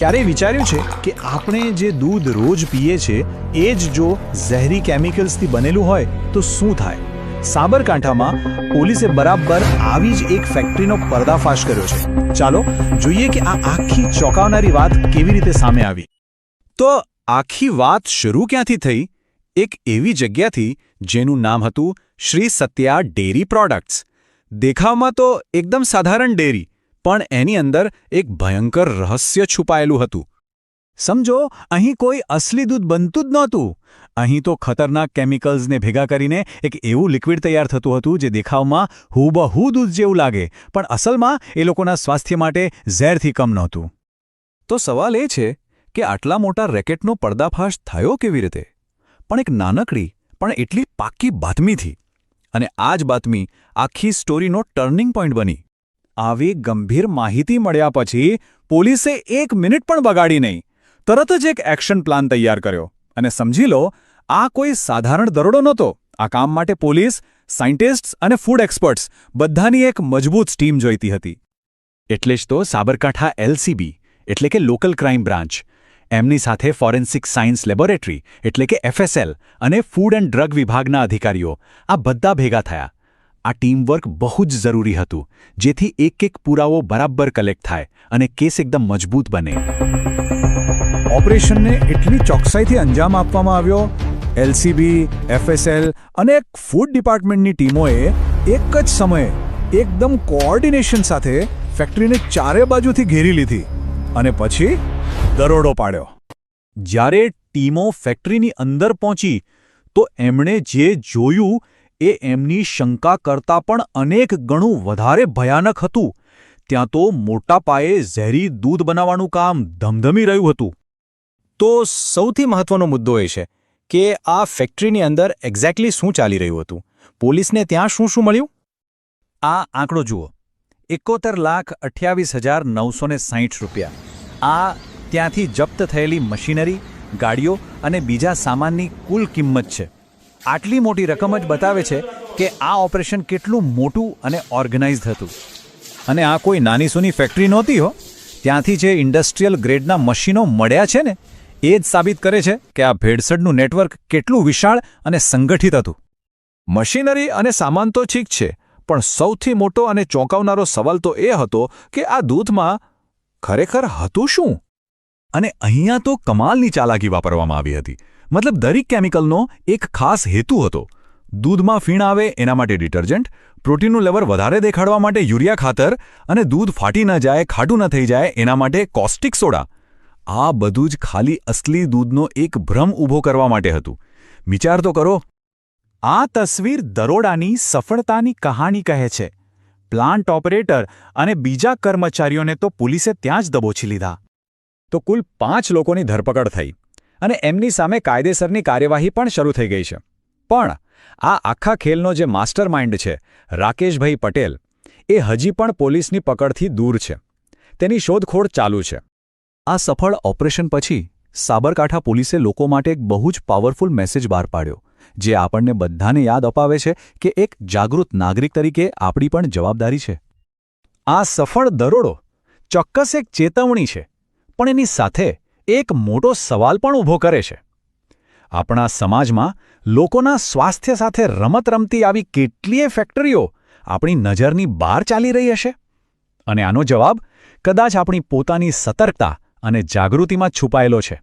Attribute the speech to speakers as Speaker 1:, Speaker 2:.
Speaker 1: ક્યારેય વિચાર્યું છે કે આપણે જે દૂધ રોજ પીએ છે, એ જ જો ઝેરી કેમિકલ્સથી બનેલું હોય તો શું થાય? સાબરકાંઠામાં પોલીસે બરાબર આવી જ એક ફેક્ટરીનો પર્દાફાશ કર્યો છે. ચાલો જોઈએ કે આ આખી ચોંકાવનારી વાત કેવી રીતે સામે આવી. તો આખી વાત શરૂ ક્યાંથી થઈ? એક એવી જગ્યાથી જેનું નામ હતું શ્રી સત્યા ડેરી પ્રોડક્ટ્સ. દેખાવમાં તો એકદમ સાધારણ ડેરી. પણ એની અંદર એક ભયંકર રહસ્ય છુપાયેલું હતું. સમજો, અહીં કોઈ અસલી દૂધ બનતું જ નહોતું. અહીં તો ખતરનાક કેમિકલ્સને ભેગા કરીને એક એવું લિક્વિડ તૈયાર થતું હતું જે દેખાવમાં હુબહુ દૂધ જેવું લાગે, પણ અસલમાં એ લોકોના સ્વાસ્થ્ય માટે ઝેરથી કમ નહોતું. તો સવાલ એ છે કે આટલા મોટા રેકેટનો પર્દાફાશ થયો કેવી રીતે? પણ એક નાનકડી, પણ એટલી પાક્કી બાતમીથી અને આ જ બાતમી આખી સ્ટોરીનો ટર્નિંગ પોઈન્ટ બની. આવી ગંભીર માહિતી મળ્યા પછી પોલીસે એક મિનિટ પણ બગાડી નહીં. તરત જ એક એક્શન પ્લાન તૈયાર કર્યો. અને સમજી લો, આ કોઈ સાધારણ દરોડો નહોતો. આ કામ માટે પોલીસ, સાયન્ટિસ્ટ્સ અને ફૂડ એક્સપર્ટ્સ બધાની એક મજબૂત ટીમ જોઈતી હતી. એટલે જ તો સાબરકાંઠા એલસીબી, એટલે કે લોકલ ક્રાઇમ બ્રાન્ચ, એમની સાથે ફોરેન્સિક સાયન્સ લેબોરેટરી, એટલે કે એફએસએલ, અને ફૂડ એન્ડ ડ્રગ વિભાગના અધિકારીઓ, આ બધા ભેગા થયા. આ ટીમવર્ક બહુ જ જરૂરી હતું, જેથી એક એક પુરાવો બરાબર કલેક્ટ થાય અને કેસ એકદમ મજબૂત બને. ઓપરેશનને એટલી ચોકસાઈથી અંજામ આપવામાં આવ્યો. એલસીબી, એફએસએલ અને ફૂડ ડિપાર્ટમેન્ટની ટીમોએ એક જ સમયે એકદમ કોઓર્ડિનેશન સાથે ફેક્ટરીને ચારે બાજુથી ઘેરી લીધી અને પછી દરોડો પાડ્યો. જ્યારે ટીમો ફેક્ટરીની અંદર પહોંચી, તો એમણે જે જોયું એ એમની શંકા કરતાં પણ અનેક ગણું વધારે ભયાનક હતું. ત્યાં તો મોટા પાયે ઝેરી દૂધ બનાવવાનું કામ ધમધમી રહ્યું હતું. તો સૌથી મહત્વનો મુદ્દો એ છે કે આ ફેક્ટરીની અંદર એક્ઝેક્ટલી શું ચાલી રહ્યું હતું? પોલીસને ત્યાં શું શું મળ્યું? આ આંકડો જુઓ. એકોતેર લાખ અઠ્યાવીસ હજાર નવસો ને સાહીઠ રૂપિયા. આ ત્યાંથી જપ્ત થયેલી મશીનરી ગાડીઓ અને બીજા સામાનની કુલ કિંમત છે. આટલી મોટી રકમ જ બતાવે છે કે આ ઓપરેશન કેટલું મોટું અને ઓર્ગેનાઇઝ હતું. અને આ કોઈ નાની સૂની ફેક્ટરી નહોતી હો. ત્યાંથી જે ઇન્ડસ્ટ્રીયલ ગ્રેડના મશીનો મળ્યા છે ને, એ જ સાબિત કરે છે કે આ ભેળસેળનું નેટવર્ક કેટલું વિશાળ અને સંગઠિત હતું. મશીનરી અને સામાન તો ઠીક છે, પણ સૌથી મોટો અને ચોંકાવનારો સવાલ તો એ હતો કે આ દૂધમાં ખરેખર હતું શું? અને અહીંયા તો કમાલની ચાલાકી વાપરવામાં આવી હતી. મતલબ દરેક કેમિકલનો એક ખાસ હેતુ હતો. દૂધમાં ફીણ આવે એના માટે ડિટર્જન્ટ, પ્રોટીનનું લેવલ વધારે દેખાડવા માટે યુરિયા ખાતર અને દૂધ ફાટી ન જાય, ખાટું ન થઈ જાય એના માટે કોસ્ટિક સોડા. આ બધું જ ખાલી અસલી દૂધનો એક ભ્રમ ઊભો કરવા માટે હતું. વિચાર તો કરો. આ તસવીર દરોડાની સફળતાની કહાણી કહે છે. પ્લાન્ટ ઓપરેટર અને બીજા કર્મચારીઓને તો પોલીસે ત્યાં જ દબોચી લીધા. તો કુલ પાંચ લોકોની ધરપકડ થઈ. અને એમની સામે કાયદેસરની કાર્યવાહી પણ શરૂ થઈ ગઈ છે. પણ આ આખા ખેલનો જે માસ્ટર માઇન્ડ છે, રાકેશભાઈ પટેલ, એ હજી પણ પોલીસની પકડથી દૂર છે. તેની શોધખોળ ચાલુ છે. આ સફળ ઓપરેશન પછી સાબરકાંઠા પોલીસે લોકો માટે એક બહુ જ પાવરફુલ મેસેજ બહાર પાડ્યો, જે આપણને બધાને યાદ અપાવે છે કે એક જાગૃત નાગરિક તરીકે આપણી પણ જવાબદારી છે. આ સફળ દરોડો ચોક્કસ એક ચેતવણી છે, પણ એની સાથે એક મોટો સવાલ પણ ઊભો કરે છે. આપણા સમાજમાં લોકોના સ્વાસ્થ્ય સાથે રમત રમતી આવી કેટલીય ફેક્ટરીઓ આપણી નજરની બહાર ચાલી રહી હશે? અને આનો જવાબ કદાચ આપણી પોતાની સતર્કતા અને જાગૃતિમાં છુપાયેલો છે.